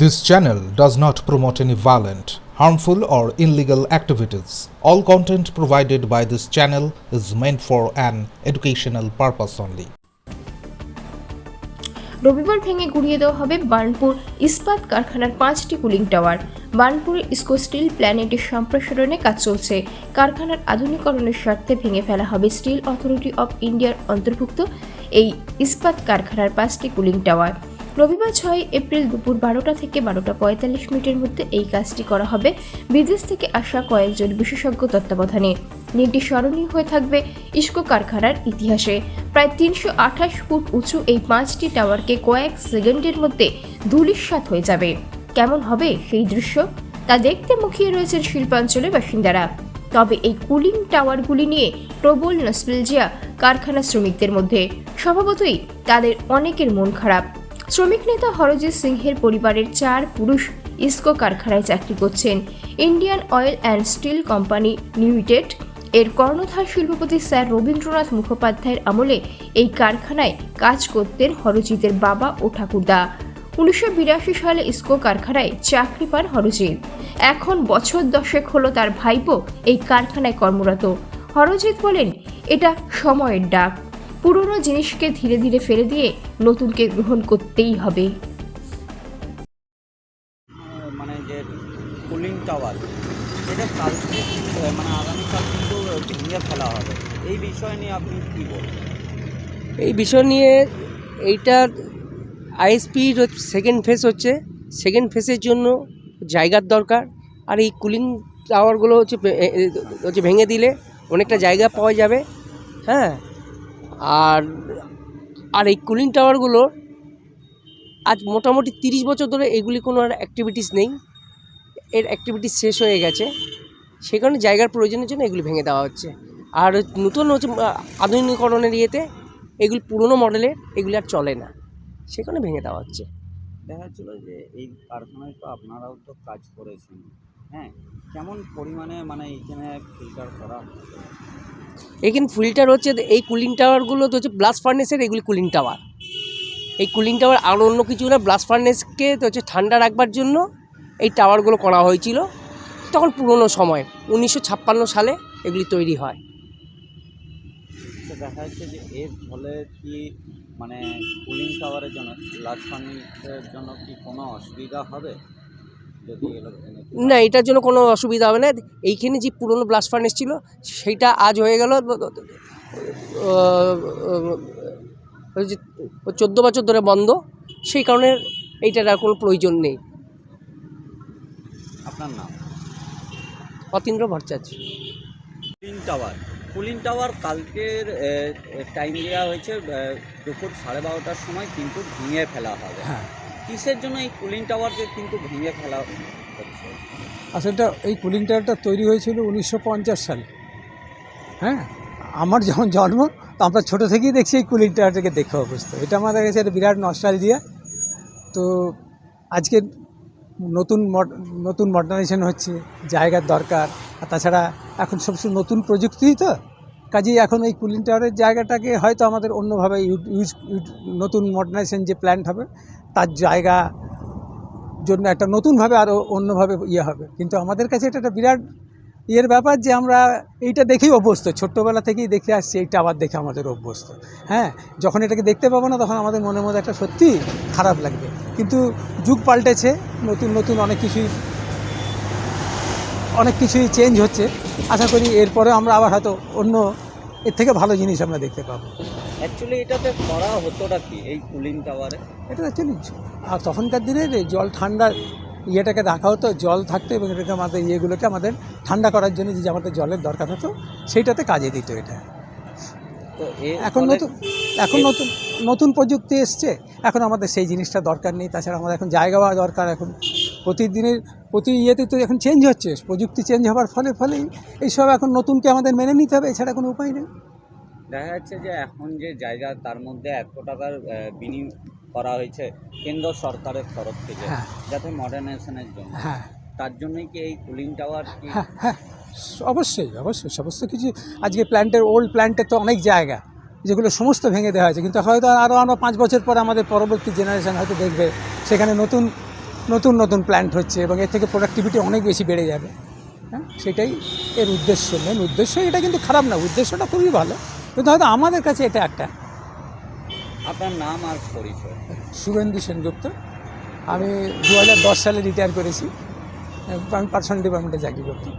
This channel does not promote any violent, harmful, or illegal activities. All content provided by this channel is meant for an educational purpose only. রবিবার ভেঙে গুড়িয়ে দেওয়া হবে বার্নপুর ইস্পাত কারখানার পাঁচটি cooling tower Burnpur IISCO steel প্ল্যানেটের সম্প্রসারণে কাজ চলছে কারখানার আধুনিকরণের স্বার্থে ভেঙে ফেলা হবে স্টিল অথরিটি অফ ইন্ডিয়ার অন্তর্ভুক্ত এই ইস্পাত কারখানার পাঁচটি কুলিং টাওয়ার রবিবার ছয় এপ্রিল দুপুর বারোটা থেকে বারোটা পঁয়তাল্লিশ মিনিটের মধ্যে এই কাজটি করা হবে। বিদেশ থেকে আসা কয়েকজন বিশেষজ্ঞ তত্ত্বাবধানে। দিনটি স্মরণীয় হয়ে থাকবে ইস্কো কারখানার ইতিহাসে। প্রায় তিনশো আঠাশ ফুট উঁচু এই পাঁচটি টাওয়ারকে কয়েক সেকেন্ডের মধ্যে ধূলিসাৎ হয়ে যাবে। কেমন হবে সেই দৃশ্য? তা দেখতে মুখিয়ে রয়েছেন শিল্পাঞ্চলের বাসিন্দারা। তবে এই কুলিং টাওয়ারগুলি নিয়ে প্রবল নস্টেলজিয়া কারখানা শ্রমিকদের মধ্যে। স্বভাবতই তাদের অনেকের মন খারাপ। শ্রমিক নেতা হরজিৎ সিংহের পরিবারের চার পুরুষ ইস্কো কারখানায় চাকরি করছেন। Indian oil and steel company limited এর কর্ণধার শিল্পপতি স্যার রবীন্দ্রনাথ মুখোপাধ্যায়ের আমলে এই কারখানায় কাজ করতেন হরজিতের বাবা ও ঠাকুরদা। উনিশশো বিরাশি সালে ইস্কো কারখানায় চাকরি পান হরজিৎ। এখন বছর দশেক হলো তার ভাইপো এই কারখানায় কর্মরত। হরজিৎ বলেন, এটা সময়ের ডাক। পুরনো জিনিসকে ধীরে ধীরে ফেলে দিয়ে নতুনকে গ্রহণ করতেই হবে। মানে যে কুলিং টাওয়ার এটা কালকে মানে আগামীকাল কিন্তু ভেঙে ফেলা হবে। এই বিষয় নিয়ে আপনি কী বলবেন? এই বিষয় নিয়ে এইটার আইএসপির সেকেন্ড ফেজ হচ্ছে। সেকেন্ড ফেজের জন্য জায়গার দরকার। আর এই কুলিং টাওয়ারগুলো হচ্ছে হচ্ছে ভেঙে দিলে অনেকটা জায়গা পাওয়া যাবে। হ্যাঁ? আর আর এই কুলিং টাওয়ারগুলো আজ মোটামুটি তিরিশ বছর ধরে এগুলি কোনো আর অ্যাক্টিভিটিস নেই। এর অ্যাক্টিভিটিস শেষ হয়ে গেছে। সে কারণে জায়গার প্রয়োজনের জন্য এগুলি ভেঙে দেওয়া হচ্ছে। আর নতুন হচ্ছে আধুনিকরণের ইয়েতে এগুলি পুরনো মডেলের এগুলি আর চলে না। সে কারণে ভেঙে দেওয়া হচ্ছে। দেখা যাচ্ছিল যে এই কারখানায় তো আপনারাও তো কাজ করেছেন। হ্যাঁ কেমন পরিমাণে মানে এইখানে ফিল্টার করা? এখানে ফিল্টার হচ্ছে, এই কুলিং টাওয়ারগুলো তো হচ্ছে ব্লাস্ট ফার্নেসের এগুলি কুলিং টাওয়ার এই কুলিং টাওয়ার আর অন্য কিছু না ব্লাস্ট ফার্নেসকে তো হচ্ছে ঠান্ডা রাখবার জন্য এই টাওয়ারগুলো করা হয়েছিল। তখন পুরনো সময়, উনিশশো ছাপ্পান্ন সালে এগুলি তৈরি হয়। তো দেখা যাচ্ছে যে এর ফলে কি মানে কুলিং টাওয়ারের জন্য লার্জ ফার্নিচারের জন্য কি কোনো অসুবিধা হবে যদি এগুলো ভেঙে ফেলা না এটার জন্য কোনো অসুবিধা হবে না। এইখানে যে পুরনো ব্লাস্ট ফার্নেস ছিল সেইটা আজ হয়ে গেল। চোদ্দ বছর ধরে বন্ধ সেই কারণে এইটার আর কোনো প্রয়োজন নেই। আপনার নাম? Atindra Bhattacharya. Cooling tower cooling tower কালকের টাইম দেওয়া হয়েছে দুপুর সাড়ে বারোটার সময় কিন্তু ভেঙে ফেলা হবে। হ্যাঁ। কিসের জন্য এই কুলিং টাওয়ারকে কিন্তু ভেঙে ফেলা হচ্ছে? আসলটা এই কুলিং টাওয়ারটা তৈরি হয়েছিল উনিশশো পঞ্চাশ সালে। হ্যাঁ? আমার যখন জন্ম, তো আমরা ছোটো থেকেই দেখছি এই কুলিং টাওয়ারটাকে দেখে অবস্থা। এটা আমাদের কাছে একটা বিরাট নস্টালজিয়া তো আজকে নতুন নতুন মডার্নাইজেশন হচ্ছে, জায়গার দরকার। আর তাছাড়া এখন সব সব নতুন প্রযুক্তি তো। কাজেই এখন এই কুলিং টাওয়ারের জায়গাটাকে হয়তো আমাদের অন্যভাবে ইউ- ইউজ, ইউজ- নতুন মডার্নাইজেশন যে প্ল্যান্ট হবে তার জায়গা জন্য একটা নতুনভাবে আরও অন্যভাবে ইয়ে হবে। কিন্তু আমাদের কাছে এটা একটা বিরাট ইয়ের ব্যাপার যে আমরা এইটা দেখেই অভ্যস্ত। ছোট্টবেলা থেকেই দেখে আসছি, এইটা আবার দেখে আমাদের অভ্যস্ত। হ্যাঁ যখন এটাকে দেখতে পাবো না, তখন আমাদের মনের মধ্যে একটা সত্যি খারাপ লাগবে। কিন্তু যুগ পাল্টেছে, নতুন নতুন অনেক কিছুই অনেক কিছুই চেঞ্জ হচ্ছে। আশা করি এরপরে আমরা আবার হয়তো অন্য, এর থেকে ভালো জিনিস আমরা দেখতে পাবো। অ্যাকচুয়ালি এটাতে করা হতোটা কি এই কুলিং টাওয়ারে এটা অ্যাকচুয়ালি আর তখনকার দিনে রে জল ঠান্ডা ইয়েটাকে রাখা হতো জল থাকতো এবং এটাকে আমাদের ইয়েগুলোকে আমাদের ঠান্ডা করার জন্য যে আমাদের জলের দরকার হতো সেইটাতে কাজে দিত এটা। তো এখন নতুন এখন নতুন নতুন প্রযুক্তি এসছে। এখন আমাদের সেই জিনিসটা দরকার নেই তাছাড়া আমাদের এখন জায়গা হওয়া দরকার এখন। প্রতিদিনের প্রতি ইয়েতে তো এখন চেঞ্জ হচ্ছে প্রযুক্তি চেঞ্জ হওয়ার ফলে ফলেই এইসব এখন নতুনকে আমাদের মেনে নিতে হবে এছাড়া কোনো উপায় নেই। দেখা যাচ্ছে যে এখন যে জায়গা তার মধ্যে এত টাকার বিনিয়োগ করা হয়েছে কেন্দ্র সরকারের তরফ থেকে হ্যাঁ। যাতে মডার্নাইজেশনের জন্য। হ্যাঁ। তার জন্যই কি এই কুলিং টাওয়ার হ্যাঁ হ্যাঁ। অবশ্যই অবশ্যই। সমস্ত কিছু আজকে প্ল্যান্টের ওল্ড প্ল্যান্টের তো অনেক জায়গা যেগুলো সমস্ত ভেঙে দেওয়া হয়েছে। কিন্তু হয়তো আরও আমরা পাঁচ বছর পর আমাদের পরবর্তী জেনারেশন হয়তো দেখবে সেখানে নতুন নতুন নতুন প্ল্যান্ট হচ্ছে এবং এর থেকে প্রোডাক্টিভিটি অনেক বেশি বেড়ে যাবে। হ্যাঁ সেটাই এর উদ্দেশ্য। মেন উদ্দেশ্য এটা কিন্তু খারাপ না উদ্দেশ্যটা খুবই ভালো। কিন্তু হয়তো আমাদের কাছে এটা একটা আপনার নাম আর পরিচয়। শুভেন্দু সেনগুপ্ত। আমি দু হাজার দশ সালে রিটায়ার করেছি। আমি পার্সোনাল ডিপার্টমেন্টে চাকরি করতাম।